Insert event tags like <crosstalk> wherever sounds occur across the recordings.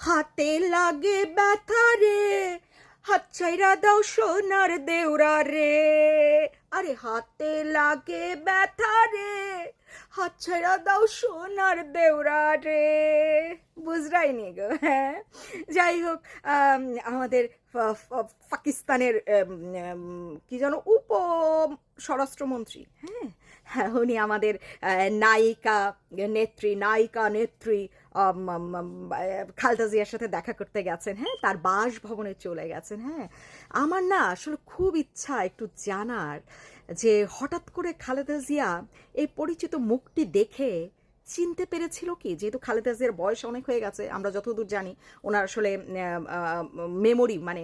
হাতে লাগে ব্যথা রে। হাত ছাইরা দাও সোনার দেউরা রে। আরে হাতে লাগে ব্যথা রে। হাত ছাইরা দাও সোনার দেউরা রে। বুঝরাই নি গো হ্যাঁ। যাই হোক আমাদের পাকিস্তানের কি যেন উপ, স্বরাষ্ট্রমন্ত্রী হ্যাঁ। হ্যাঁ উনি আমাদের নায়িকা, নেত্রী নায়িকা নেত্রী খালেদা জিয়ার সাথে দেখা করতে গেছেন হ্যাঁ? তার বাসভবনে চলে গেছেন হ্যাঁ? আমার না আসলে খুব ইচ্ছা একটু জানার যে হঠাৎ করে খালেদা জিয়া এই পরিচিত মুখটি দেখে চিনতে পেরেছিল কি? যেহেতু খালেদা জিয়ার বয়স অনেক হয়ে গেছে, আমরা যতদূর জানি ওনার আসলে মেমোরি মানে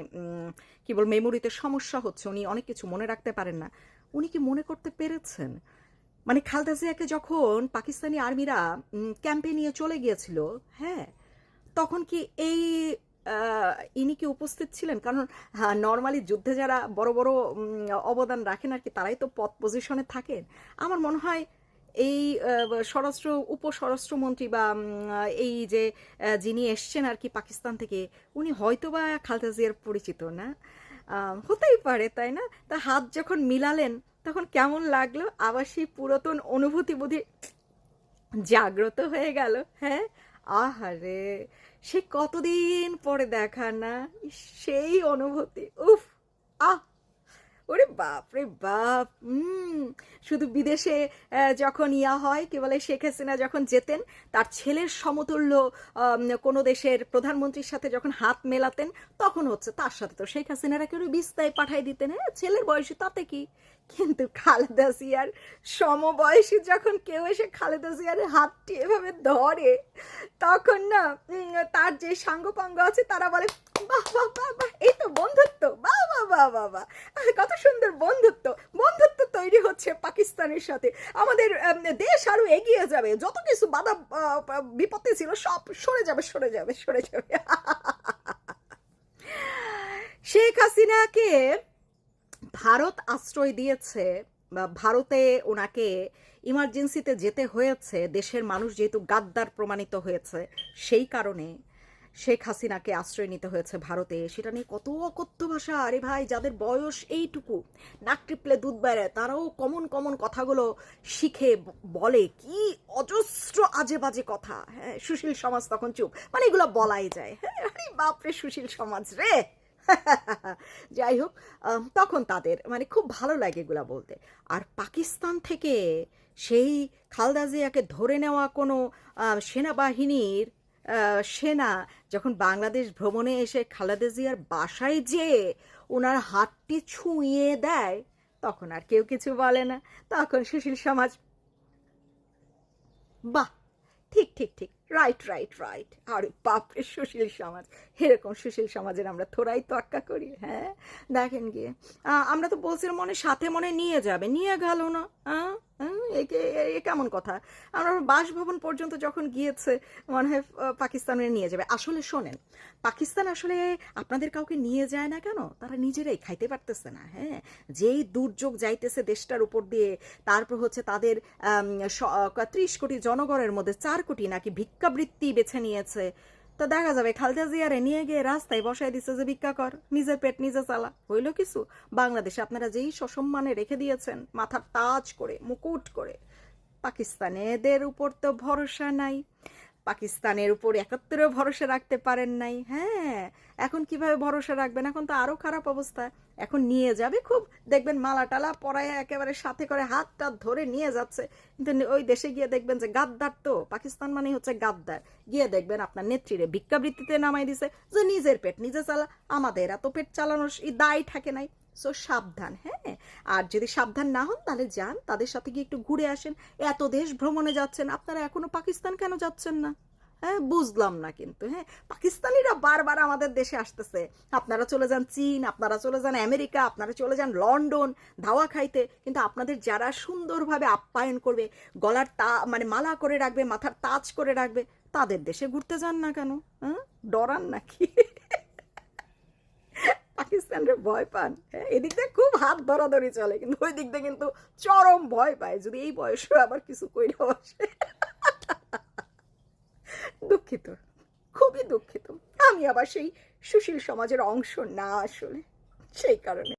কি বল মেমোরিতে সমস্যা হচ্ছে, উনি অনেক কিছু মনে রাখতে পারেন না। উনি কি মনে করতে পেরেছেন? মানে খালেদা জিয়াকে যখন পাকিস্তানি আর্মিরা ক্যাম্পে নিয়ে চলে গিয়েছিল হ্যাঁ তখন কি এই ইনি কি উপস্থিত ছিলেন? কারণ নর্মালি যুদ্ধে যারা বড় বড় অবদান রাখেন আর কি, তারাই তো পদ পজিশনে থাকেন। আমার মনে হয় এই স্বরাষ্ট্র, উপস্বরাষ্ট্রমন্ত্রী বা এই যে যিনি এসছেন আর কি পাকিস্তান থেকে, উনি হয়তো বা খালেদা জিয়ার পরিচিত না? হতেই পারে, তাই না? তা হাত যখন মিলালেন তখন কেমন লাগল? আবার সেই পুরাতন অনুভূতি বোধে জাগ্রত হয়ে গেল হ্যাঁ? আহারে, সে কতদিন পরে দেখা না? সেই অনুভূতি, উফ, আহ! ওরে বাপ রে বাপ শুধু বিদেশে যখন ইয়া হয়, কি বলে, শেখ হাসিনা যখন যেতেন, তার ছেলের সমতুল্য কোনো দেশের প্রধানমন্ত্রীর সাথে যখন হাত মেলাতেন, তখন হচ্ছে তার সাথে তো শেখ হাসিনারা কেউ বিস্তায় পাঠাই দিতেন হ্যাঁ ছেলের বয়সী তাতে কি? কিন্তু খালেদা জিয়ার সমবয়সী যখন কেউ এসে খালেদা জিয়ার হাতটি এভাবে ধরে, তখন না তার যে সাঙ্গপাঙ্গ আছে, তারা বলে, বাহ বাহ বাহ বাহ, এই তো বন্ধুত্ব বাহ আহ, কত সুন্দর বন্ধুত্ব। বন্ধুত্ব তৈরি হচ্ছে পাকিস্তানের সাথে। আমাদের দেশ আরও এগিয়ে যাবে। যত কিছু বাধা বিপত্তি ছিল সব সরে যাবে সরে যাবে সরে যাবে। শেখ হাসিনাকে ভারত আশ্রয় দিয়েছে ভারতে ওনাকে ইমার্জেন্সিতে যেতে হয়েছে দেশের মানুষ যেহেতু গাদ্দার প্রমাণিত হয়েছে সেই কারণে শেখ হাসিনাকে আশ্রয় নিতে হয়েছে ভারতে। সেটা নিয়ে কত অকথ্য ভাষা। আরে ভাই, যাদের বয়স এইটুকু, নাক টিপলে দুধ বেড়ে, তারাও কমন কমন কথাগুলো শিখে বলে। কি অজস্র আজে বাজে কথা। হ্যাঁ সুশীল সমাজ তখন চুপ। মানে এগুলো বলাই যায়। হ্যাঁ আরে বাপরে, সুশীল সমাজ রে! <laughs> যাই হোক তখন তাদের মানে খুব ভালো লাগে এগুলা বলতে। আর পাকিস্তান থেকে সেই খালদা জিয়াকে ধরে নেওয়া কোনো সেনাবাহিনীর সেনা যখন বাংলাদেশ ভ্রমণে এসে খালেদা জিয়ার বাসায় যেয়ে ওনার হাতটি ছুঁয়ে দেয়, তখন আর কেউ কিছু বলে না। তখন সুশীল সমাজ, বাহ, ঠিক ঠিক ঠিক রাইট রাইট রাইট আরে বাপরে, সুশীল সমাজ, এরকম সুশীল সমাজের আমরা থোড়াই তোয়াক্কা করি হ্যাঁ? দেখেন গিয়ে আমরা তো বলছিলাম মনে সাথে মনে নিয়ে যাবে, নিয়ে গেল না হ্যাঁ কেমন কথা? আমরা বাসভবন পর্যন্ত যখন গিয়েছে, মনে হয় পাকিস্তানে নিয়ে যাবে। আসলে শোনেন, পাকিস্তান আসলে আপনাদের কাউকে নিয়ে যায় না কেন? তারা নিজেরাই খাইতে পারতেছে না হ্যাঁ? যেই দুর্যোগ যাইতেছে দেশটার উপর দিয়ে, তারপর হচ্ছে তাদের ত্রিশ কোটি জনগণের মধ্যে চার কোটি নাকি ভিক্ষাবৃত্তি বেছে নিয়েছে। তা দেখা যাবে খালদা জিয়ারে নিয়ে গিয়ে রাস্তায় বসায় দিচ্ছে যে ভিক্ষা কর, নিজের পেট নিজে চালা। হইল কিছু? বাংলাদেশে আপনারা যেই সসম্মানে রেখে দিয়েছেন মাথার তাজ করে, মুকুট করে, পাকিস্তানেদের উপর তো ভরসা নাই। পাকিস্তানের উপর একাত্তরেও ভরসা রাখতে পারেন নাই। হ্যাঁ এখন কীভাবে ভরসা রাখবেন? এখন তো আরও খারাপ অবস্থা। এখন নিয়ে যাবে খুব। দেখবেন মালা টালা পরায় একেবারে সাথে করে হাত টাত ধরে নিয়ে যাচ্ছে। কিন্তু ওই দেশে গিয়ে দেখবেন যে গাদ্দার তো। পাকিস্তান মানেই হচ্ছে গাদ্দার। গিয়ে দেখবেন আপনার নেত্রীরে ভিক্ষাবৃত্তিতে নামাই দিছে যে নিজের পেট নিজে চালা। আমাদের এত পেট চালানোর দায় থাকে নাই। সো সাবধান হ্যাঁ? আর যদি সাবধান না হন তাহলে যান। তাদের সাথে গিয়ে একটু ঘুরে আসেন। এত দেশ ভ্রমণে যাচ্ছেন। আপনারা এখনও পাকিস্তান কেন যাচ্ছেন না? হ্যাঁ বুঝলাম না কিন্তু হ্যাঁ। পাকিস্তানিরা বারবার আমাদের দেশে আসতেছে। আপনারা চলে যান চীন, আপনারা চলে যান আমেরিকা, আপনারা চলে যান লন্ডন, ধাওয়া খাইতে। কিন্তু আপনাদের যারা সুন্দরভাবে আপ্যায়ন করবে, গলার তা মানে মালা করে রাখবে, মাথার তাজ করে রাখবে, তাদের দেশে ঘুরতে যান না কেন? হ্যাঁ? ডরান নাকি? পাকিস্তানরে ভয় পান। হ্যাঁ এদিক দিয়ে খুব হাত ধরাধরি চলে, কিন্তু ওই দিক দিয়ে কিন্তু চরম ভয় পায়। যদি এই বয়সে আবার কিছু কইরা বসে দুঃখিত খুবই দুঃখিত। আমি আবার সেই সুশীল সমাজের অংশ না আসলে সেই কারণে।